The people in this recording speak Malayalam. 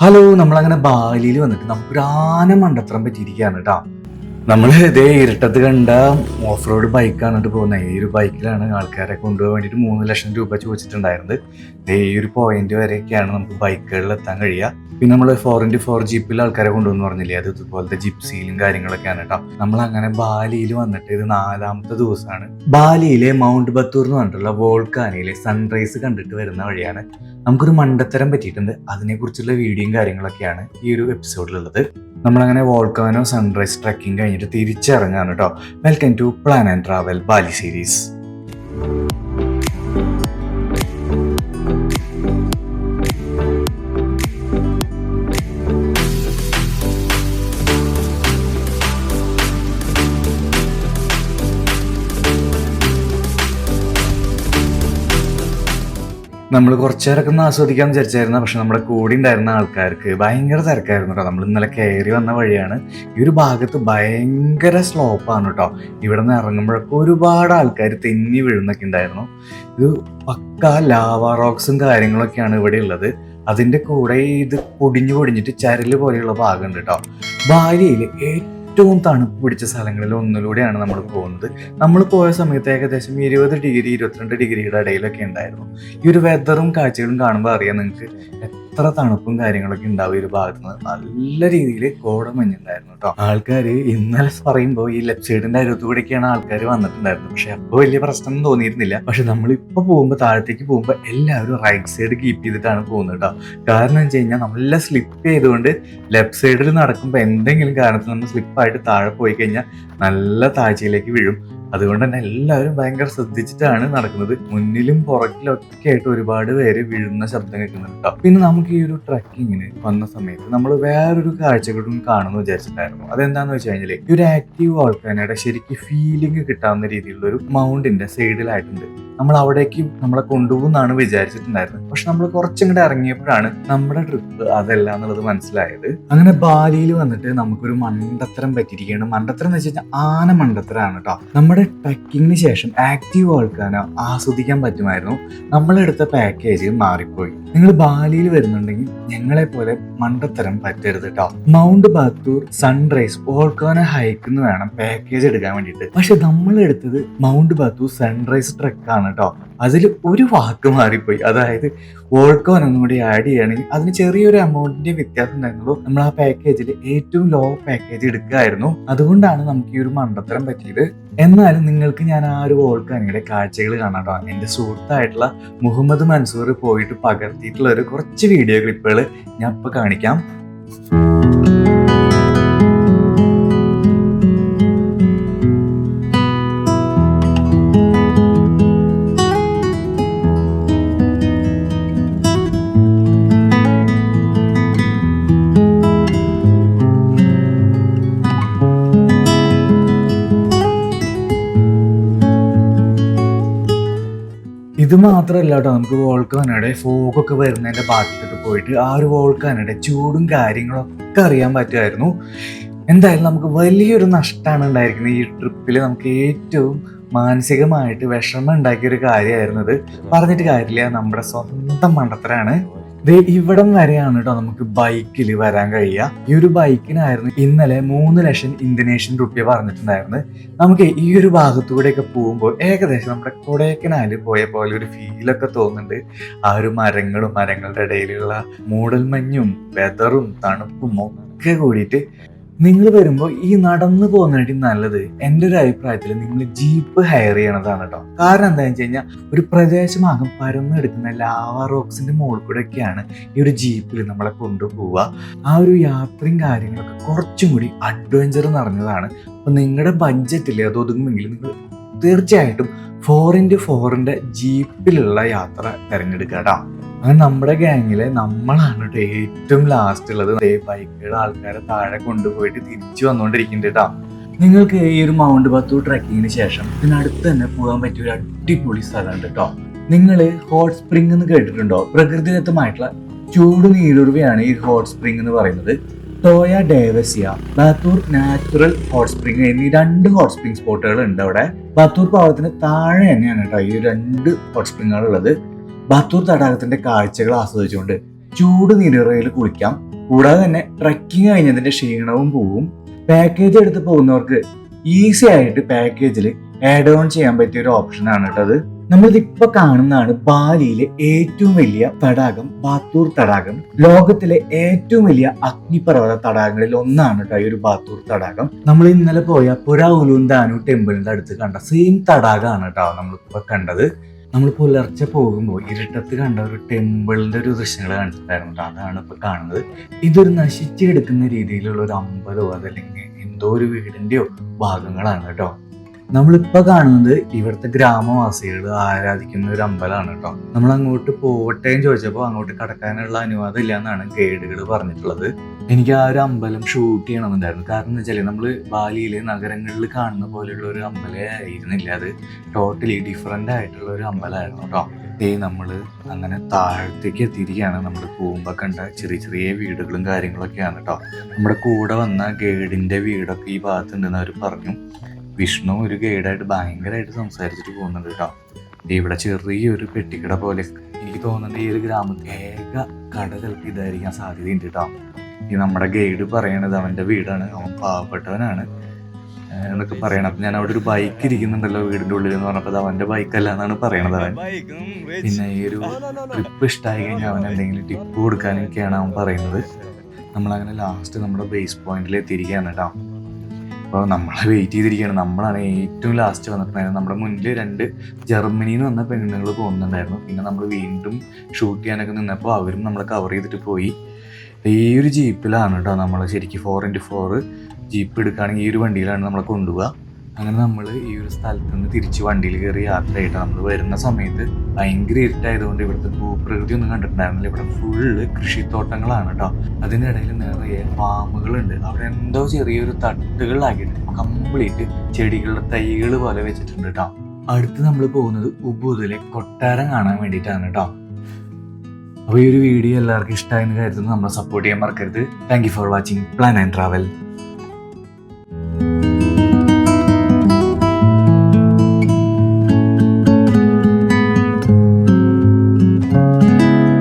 ഹലോ നമ്മളങ്ങനെ ബാലിയിൽ വന്നിട്ട് നമുക്കൊരു ആന മണ്ടത്രം പറ്റിയിരിക്കുകയാണ് കേട്ടോ. നമ്മൾ ഇതേ ഇരുട്ടത്ത് കണ്ട ഓഫ് റോഡ് ബൈക്കാണ് കേട്ടോ പോകുന്നത്. ഈ ഒരു ബൈക്കിലാണ് ആൾക്കാരെ കൊണ്ടുപോകാൻ വേണ്ടിയിട്ട് മൂന്ന് ലക്ഷം രൂപ ചോദിച്ചിട്ടുണ്ടായിരുന്നത്. ഇതേ ഈ ഒരു പോയിന്റ് വരെയൊക്കെയാണ് നമുക്ക് ബൈക്കുകളിൽ എത്താൻ കഴിയുക. പിന്നെ നമ്മൾ ഫോർ ഇന്റു ഫോർ ജീപ്പിൽ ആൾക്കാരെ കൊണ്ടുവന്ന് പറഞ്ഞില്ലേ? അത് ഇതുപോലത്തെ ജിപ്സിയിലും കാര്യങ്ങളൊക്കെയാണ് കേട്ടോ. നമ്മൾ അങ്ങനെ ബാലിയിൽ വന്നിട്ട് ഇത് നാലാമത്തെ ദിവസമാണ്. ബാലിയിലെ മൗണ്ട് ബത്തൂർ എന്ന് പറഞ്ഞിട്ടുള്ള വോൾക്കാനയിലെ സൺറൈസ് കണ്ടിട്ട് വരുന്ന വഴിയാണ് നമുക്കൊരു മണ്ടത്തരം പറ്റിയിട്ടുണ്ട്. അതിനെക്കുറിച്ചുള്ള വീഡിയോയും കാര്യങ്ങളൊക്കെയാണ് ഈ ഒരു എപ്പിസോഡിലുള്ളത് നമ്മളങ്ങനെ വോൾക്കാനോ സൺറൈസ് ട്രക്കിംഗ് കഴിഞ്ഞിട്ട് തിരിച്ചിറങ്ങാണ് കേട്ടോ welcome to plan and travel Bali series നമ്മൾ കുറച്ചേരൊക്കെ ഒന്ന് ആസ്വദിക്കാൻ വിചാരിച്ചായിരുന്നു പക്ഷെ നമ്മുടെ കൂടെ ഉണ്ടായിരുന്ന ആൾക്കാർക്ക് ഭയങ്കര തിരക്കായിരുന്നു കേട്ടോ. നമ്മൾ ഇന്നലെ കയറി വന്ന വഴിയാണ്. ഈ ഒരു ഭാഗത്ത് ഭയങ്കര സ്ലോപ്പാണ് കേട്ടോ. ഇവിടെ നിന്ന് ഇറങ്ങുമ്പോഴൊക്കെ ഒരുപാട് ആൾക്കാർ തെന്നി വീഴുന്നൊക്കെ ഉണ്ടായിരുന്നു. ഇത് പക്ക ലാവ റോക്സും കാര്യങ്ങളൊക്കെയാണ് ഇവിടെ ഉള്ളത്. അതിന്റെ കൂടെ ഇത് പൊടിഞ്ഞു പൊടിഞ്ഞിട്ട് ചരൽ പോലെയുള്ള ഭാഗമുണ്ട് കേട്ടോ. ഭാര്യയിൽ ഏറ്റവും തണുപ്പ് പിടിച്ച സ്ഥലങ്ങളിൽ ഒന്നിലൂടെയാണ് നമ്മൾ പോകുന്നത്. നമ്മൾ പോയ സമയത്ത് ഏകദേശം ഇരുപത് ഡിഗ്രി ഇരുപത്തിരണ്ട് ഡിഗ്രിയുടെ ഇടയിലൊക്കെ ഉണ്ടായിരുന്നു. ഈ ഒരു വെതറും കാഴ്ചകളും കാണുമ്പോൾ അറിയാം നിങ്ങൾക്ക്. എത്ര തണുപ്പും കാര്യങ്ങളൊക്കെ ഉണ്ടാവും ഒരു ഭാഗത്ത് നല്ല രീതിയിൽ കോടമഞ്ഞുണ്ടായിരുന്നു കേട്ടോ ആൾക്കാർ ഇന്നലെ പറയുമ്പോൾ ഈ ലെഫ്റ്റ് സൈഡിന്റെ അരുത്തൂടെയൊക്കെയാണ് ആൾക്കാർ വന്നിട്ടുണ്ടായിരുന്നത്. പക്ഷെ അപ്പോൾ വലിയ പ്രശ്നം തോന്നിയിരുന്നില്ല. പക്ഷെ നമ്മൾ ഇപ്പൊ പോകുമ്പോൾ താഴത്തേക്ക് പോകുമ്പോൾ എല്ലാവരും റൈറ്റ് സൈഡ് കീപ്പ് ചെയ്തിട്ടാണ് പോകുന്നത് കേട്ടോ കാരണം വെച്ച് കഴിഞ്ഞാൽ നല്ല സ്ലിപ്പ് ചെയ്തുകൊണ്ട് ലെഫ്റ്റ് സൈഡിൽ നടക്കുമ്പോൾ എന്തെങ്കിലും കാരണത്തിൽ നമ്മൾ സ്ലിപ്പായിട്ട് താഴെ പോയി കഴിഞ്ഞാൽ നല്ല താഴ്ചയിലേക്ക് വീഴും. അതുകൊണ്ട് തന്നെ എല്ലാവരും ഭയങ്കര ശ്രദ്ധിച്ചിട്ടാണ് നടക്കുന്നത്. മുന്നിലും പുറകിലും ഒക്കെ ആയിട്ട് ഒരുപാട് പേര് വീഴുന്ന ശബ്ദം കേൾക്കുന്നുണ്ട് കേട്ടോ പിന്നെ നമുക്ക് ഈ ഒരു ട്രക്കിങ്ങിന് വന്ന സമയത്ത് നമ്മൾ വേറൊരു കാഴ്ചകളും കാണുമെന്ന് വിചാരിച്ചിട്ടുണ്ടായിരുന്നു. അതെന്താന്ന് വെച്ച് കഴിഞ്ഞാൽ ഈ ഒരു ആക്റ്റീവ് വോൾക്കാനയുടെ ശരിക്ക് ഫീലിംഗ് കിട്ടാവുന്ന രീതിയിലുള്ള ഒരു മൗണ്ടിന്റെ സൈഡിലായിട്ടുണ്ട് നമ്മൾ അവിടേക്ക് നമ്മളെ കൊണ്ടുപോകുന്നാണ് വിചാരിച്ചിട്ടുണ്ടായിരുന്നത്. പക്ഷെ നമ്മൾ കുറച്ചിങ്ങോട്ട് ഇറങ്ങിയപ്പോഴാണ് നമ്മുടെ ട്രിപ്പ് അതല്ല എന്നുള്ളത് മനസ്സിലായത്. അങ്ങനെ ബാലിയിൽ വന്നിട്ട് നമുക്കൊരു മണ്ടത്തരം പറ്റിയിരിക്കുകയാണ്. മണ്ടത്തരം എന്ന് വെച്ച് കഴിഞ്ഞാൽ ആന മണ്ടത്തരമാണ് കേട്ടോ നമ്മുടെ ട്രക്കിങ്ങിന് ശേഷം ആക്റ്റീവ് ആൾക്കാനോ ആസ്വദിക്കാൻ പറ്റുമായിരുന്നു. നമ്മളെടുത്ത പാക്കേജ് മാറിപ്പോയി. നിങ്ങൾ ബാലിയിൽ വരുന്നുണ്ടെങ്കിൽ ഞങ്ങളെ പോലെ മണ്ടത്തരം പറ്റരുത് കേട്ടോ Mount Batur sunrise volcano hike എന്ന് വേണം പാക്കേജ് എടുക്കാൻ വേണ്ടിയിട്ട്. പക്ഷെ നമ്മൾ എടുത്തത് മൗണ്ട് ബാത്തൂർ സൺറൈസ് ട്രക്കാണ് കേട്ടോ അതിൽ ഒരു വാക്ക് മാറിപ്പോയി. അതായത് വോൾക്കോൻ ഒന്നും കൂടി ആഡ് ചെയ്യുകയാണെങ്കിൽ അതിന് ചെറിയൊരു എമൗണ്ടിന്റെ വ്യത്യാസം ഉണ്ടായിരുന്നുള്ളൂ നമ്മൾ ആ പാക്കേജിൽ ഏറ്റവും ലോ പാക്കേജ് എടുക്കുകയായിരുന്നു. അതുകൊണ്ടാണ് നമുക്ക് ഈ ഒരു മണ്ടത്തരം പറ്റിയത്. എന്നാലും നിങ്ങൾക്ക് ഞാൻ ആ ഒരു വോൾക്കാനയുടെ കാഴ്ചകൾ കാണാട്ടോ എന്റെ സുഹൃത്തായിട്ടുള്ള മുഹമ്മദ് മൻസൂർ പോയിട്ട് പകർത്തിയിട്ടുള്ള ഒരു കുറച്ച് വീഡിയോ ക്ലിപ്പുകൾ ഞാൻ ഇപ്പൊ കാണിക്കാം. മാത്രമല്ല കേട്ടോ നമുക്ക് വോൾക്കാനയുടെ ഫോഗൊക്കെ വരുന്നതിന്റെ ഭാഗത്തോട്ട് പോയിട്ട് ആ ഒരു വോൾക്കാനയുടെ ചൂടും കാര്യങ്ങളൊക്കെ അറിയാൻ പറ്റുമായിരുന്നു. എന്തായാലും നമുക്ക് വലിയൊരു നഷ്ടമാണ് ഉണ്ടായിരിക്കുന്നത് ഈ ട്രിപ്പിൽ നമുക്ക് ഏറ്റവും മാനസികമായിട്ട് വിഷമം ഉണ്ടാക്കിയ ഒരു കാര്യമായിരുന്നു പറഞ്ഞിട്ട് കാര്യമില്ല നമ്മുടെ സ്വന്തം മണ്ടത്തരാണ്. ദേ ഇവിടം വരെയാണ് കേട്ടോ നമുക്ക് ബൈക്കിൽ വരാൻ കഴിയുക. ഈ ഒരു ബൈക്കിനായിരുന്നു ഇന്നലെ മൂന്ന് ലക്ഷം ഇന്ത്യനേഷ്യൻ റുപ്യ പറഞ്ഞിട്ടുണ്ടായിരുന്നു നമുക്ക് ഈ ഒരു ഭാഗത്തൂടെയൊക്കെ പോകുമ്പോൾ ഏകദേശം നമ്മുടെ കൊടൈക്കനാലിൽ പോയ പോലെ ഒരു ഫീലൊക്കെ തോന്നുന്നുണ്ട്. ആ ഒരു മരങ്ങളും മരങ്ങളുടെ ഇടയിലുള്ള മൂടൽമഞ്ഞും വെതറും തണുപ്പും ഒക്കെ കൂടിയിട്ട് നിങ്ങൾ വരുമ്പോൾ ഈ നടന്നു പോകുന്നതിനായിട്ട് നല്ലത്. എന്റെ ഒരു അഭിപ്രായത്തിൽ നിങ്ങൾ ജീപ്പ് ഹയർ ചെയ്യണതാണ് കേട്ടോ കാരണം എന്താണെന്ന് വെച്ച് കഴിഞ്ഞാൽ ഒരു പ്രദേശമാകും പരന്നെടുക്കുന്ന ലാവ റോക്സിന്റെ മുകളിൽ കൂടെ ഒക്കെയാണ് ഈ ഒരു ജീപ്പിൽ നമ്മളെ കൊണ്ടുപോവുക. ആ ഒരു യാത്രയും കാര്യങ്ങളൊക്കെ കുറച്ചും കൂടി അഡ്വഞ്ചർ നിറഞ്ഞതാണ് അപ്പൊ നിങ്ങളുടെ ബഡ്ജറ്റിൽ അത് ഒതുങ്ങുമെങ്കിൽ നിങ്ങൾ തീർച്ചയായിട്ടും ഫോർ ഇന്റു ഫോറിന്റെ ജീപ്പിലുള്ള യാത്ര തിരഞ്ഞെടുക്കുക കേട്ടോ അങ്ങനെ നമ്മുടെ ഗ്യാങ്ങിൽ നമ്മളാണ് കേട്ടോ ഏറ്റവും ലാസ്റ്റ് ഉള്ളത് ബൈക്കുകളുടെ ആൾക്കാരെ താഴെ കൊണ്ടുപോയിട്ട് തിരിച്ചു വന്നുകൊണ്ടിരിക്കുന്നുണ്ട് കേട്ടോ നിങ്ങൾക്ക് ഈ ഒരു മൗണ്ട് ബത്തു ട്രക്കിങ്ങിന് ശേഷം ഇതിനടുത്ത് തന്നെ പോകാൻ പറ്റിയ ഒരു അടിപൊളി സ്ഥലമുണ്ട് കേട്ടോ നിങ്ങൾ ഹോട്ട് സ്പ്രിംഗ് എന്ന് കേട്ടിട്ടുണ്ടോ? പ്രകൃതിദത്തമായിട്ടുള്ള ചൂട് നീരുറവയാണ് ഈ ഹോട്ട് സ്പ്രിംഗ് എന്ന് പറയുന്നത്. Toya Devasya Batur natural hot spring എന്നീ രണ്ട് ഹോട്ട് സ്പ്രിംഗ് സ്പോട്ടുകൾ ഉണ്ട് അവിടെ. ബാത്തൂർ പാവത്തിന് താഴെ തന്നെയാണ് കേട്ടോ ഈ രണ്ട് ഹോട്ട് സ്പ്രിംഗുകൾ ഉള്ളത്. ബാത്തൂർ തടാകത്തിന്റെ കാഴ്ചകൾ ആസ്വദിച്ചുകൊണ്ട് ചൂട് നീരുറയിൽ കുളിക്കാം. കൂടാതെ തന്നെ ട്രക്കിംഗ് കഴിഞ്ഞതിന്റെ ക്ഷീണവും പോവും. പാക്കേജ് എടുത്ത് പോകുന്നവർക്ക് ഈസി ആയിട്ട് പാക്കേജിൽ ആഡ് ഓൺ ചെയ്യാൻ പറ്റിയ ഒരു ഓപ്ഷൻ ആണ് കേട്ടത് നമ്മളിതിപ്പോ കാണുന്നതാണ് ബാലിയിലെ ഏറ്റവും വലിയ തടാകം ബാത്തൂർ തടാകം. ലോകത്തിലെ ഏറ്റവും വലിയ അഗ്നിപർവത തടാകങ്ങളിൽ ഒന്നാണ് കേട്ടോ ഈ ഒരു ബാത്തൂർ തടാകം. നമ്മൾ ഇന്നലെ പോയ പുര ഉലുന്താനു ടെമ്പിളിന്റെ അടുത്ത് കണ്ട സെയിം തടാകമാണ് കേട്ടോ നമ്മളിപ്പോ കണ്ടത്. നമ്മൾ പുലർച്ചെ പോകുമ്പോൾ ഇരുട്ടത്ത് കണ്ട ഒരു ടെമ്പിളിന്റെ ഒരു ദൃശ്യങ്ങൾ കാണിച്ചിട്ടുണ്ടായിരുന്നു അതാണ് ഇപ്പൊ കാണുന്നത്. ഇതൊരു നശിച്ചെടുക്കുന്ന രീതിയിലുള്ള ഒരു അമ്പലോ അതല്ലെങ്കിൽ എന്തോ ഒരു വീടിന്റെയോ ഭാഗങ്ങളാണ് കേട്ടോ. നമ്മളിപ്പോ കാണുന്നത് ഇവിടുത്തെ ഗ്രാമവാസികൾ ആരാധിക്കുന്ന ഒരു അമ്പലമാണ് കേട്ടോ. നമ്മൾ അങ്ങോട്ട് പോവട്ടെ എന്ന് ചോദിച്ചപ്പോൾ അങ്ങോട്ട് കടക്കാനുള്ള അനുവാദം ഇല്ല എന്നാണ് ഗൈഡുകൾ പറഞ്ഞിട്ടുള്ളത്. എനിക്ക് ആ ഒരു അമ്പലം ഷൂട്ട് ചെയ്യണമെന്നുണ്ടായിരുന്നു. കാരണം എന്ന് വെച്ചാൽ നമ്മൾ ബാലിയിലെ നഗരങ്ങളിൽ കാണുന്ന പോലെയുള്ള ഒരു അമ്പലമേ ആയിരുന്നില്ല. അത് ടോട്ടലി ഡിഫറെന്റ് ആയിട്ടുള്ള ഒരു അമ്പലമായിരുന്നു കേട്ടോ. ഈ നമ്മൾ അങ്ങനെ താഴത്തേക്ക് എത്തിയിരിക്കുകയാണ്. നമ്മൾ പോകുമ്പോൾ കണ്ട ചെറിയ ചെറിയ വീടുകളും കാര്യങ്ങളൊക്കെയാണ് കേട്ടോ. നമ്മുടെ കൂടെ വന്ന ഗൈഡിന്റെ വീടൊക്കെ ഈ ഭാഗത്തുണ്ടെന്ന് അവർ പറഞ്ഞു. വിഷ്ണു ഒരു ഗൈഡായിട്ട് ഭയങ്കരമായിട്ട് സംസാരിച്ചിട്ട് പോകുന്നുണ്ട് കേട്ടോ. ഇവിടെ ചെറിയൊരു പെട്ടിക്കട പോലെ എനിക്ക് തോന്നുന്നത് ഈ ഒരു ഗ്രാമത്തിൽ ഏക കടകൾക്ക് ഇതായിരിക്കാൻ സാധ്യതയുണ്ട് കേട്ടോ. ഈ നമ്മുടെ ഗൈഡ് പറയണത് അവന്റെ വീടാണ്. അവൻ പാവപ്പെട്ടവനാണ്. എന്നൊക്കെ പറയണം. അപ്പൊ ഞാൻ അവിടെ ഒരു ബൈക്ക് ഇരിക്കുന്നുണ്ടല്ലോ വീടിന്റെ ഉള്ളിൽ എന്ന് പറഞ്ഞപ്പോൾ അത് അവന്റെ ബൈക്കല്ല എന്നാണ് പറയണത് അവൻ. പിന്നെ ഈ ഒരു ട്രിപ്പ് ഇഷ്ടമായി കഴിഞ്ഞാൽ അവൻ എന്തെങ്കിലും ടിപ്പ് കൊടുക്കാനൊക്കെയാണ് അവൻ പറയുന്നത്. നമ്മളങ്ങനെ ലാസ്റ്റ് നമ്മുടെ ബേസ് പോയിന്റിൽ എത്തിയിരിക്കുകയാണ് കേട്ടോ അപ്പോൾ നമ്മളെ വെയിറ്റ് ചെയ്തിരിക്കുകയാണ്. നമ്മളാണ് ഏറ്റവും ലാസ്റ്റ് വന്നിട്ടുണ്ടായിരുന്നത്. നമ്മുടെ മുന്നിൽ രണ്ട് ജർമ്മനിയിൽ നിന്ന് വന്ന പെണ്ണുങ്ങൾ പോകുന്നുണ്ടായിരുന്നു. പിന്നെ നമ്മൾ വീണ്ടും ഷൂട്ട് ചെയ്യാനൊക്കെ നിന്നപ്പോൾ അവരും നമ്മളെ കവർ ചെയ്തിട്ട് പോയി. ഈ ഒരു ജീപ്പിലാണ് കേട്ടോ നമ്മൾ ശരിക്കും ഫോർ ഇന്റു ഫോർ ജീപ്പ് എടുക്കുകയാണെങ്കിൽ ഈ ഒരു വണ്ടിയിലാണ് നമ്മളെ കൊണ്ടുപോവുക. അങ്ങനെ നമ്മൾ ഈ ഒരു സ്ഥലത്ത് നിന്ന് തിരിച്ച് വണ്ടിയിൽ കയറി യാത്രയായിട്ട് നമ്മൾ വരുന്ന സമയത്ത് ഭയങ്കര ഇരുട്ടായതുകൊണ്ട് ഇവിടുത്തെ ഭൂപ്രകൃതി ഒന്നും കണ്ടിട്ടുണ്ടായിരുന്നില്ല. ഇവിടെ ഫുള്ള് കൃഷിത്തോട്ടങ്ങളാണ് കേട്ടോ. അതിനിടയിൽ നിറയെ ഫാമുകളുണ്ട്. അവിടെ എന്തോ ചെറിയൊരു തട്ടുകളിലാക്കിയിട്ട് കംപ്ലീറ്റ് ചെടികളുടെ തൈകൾ പോലെ വെച്ചിട്ടുണ്ട് കേട്ടോ. അടുത്ത് നമ്മൾ പോകുന്നത് ഉബുദിലെ കൊട്ടാരം കാണാൻ വേണ്ടിയിട്ടാണ് കേട്ടോ. അപ്പോൾ ഈ ഒരു വീഡിയോ എല്ലാവർക്കും ഇഷ്ടമായെന്ന് കരുതുന്നു. നമ്മളെ സപ്പോർട്ട് ചെയ്യാൻ മറക്കരുത്. Thank for watching plan and travel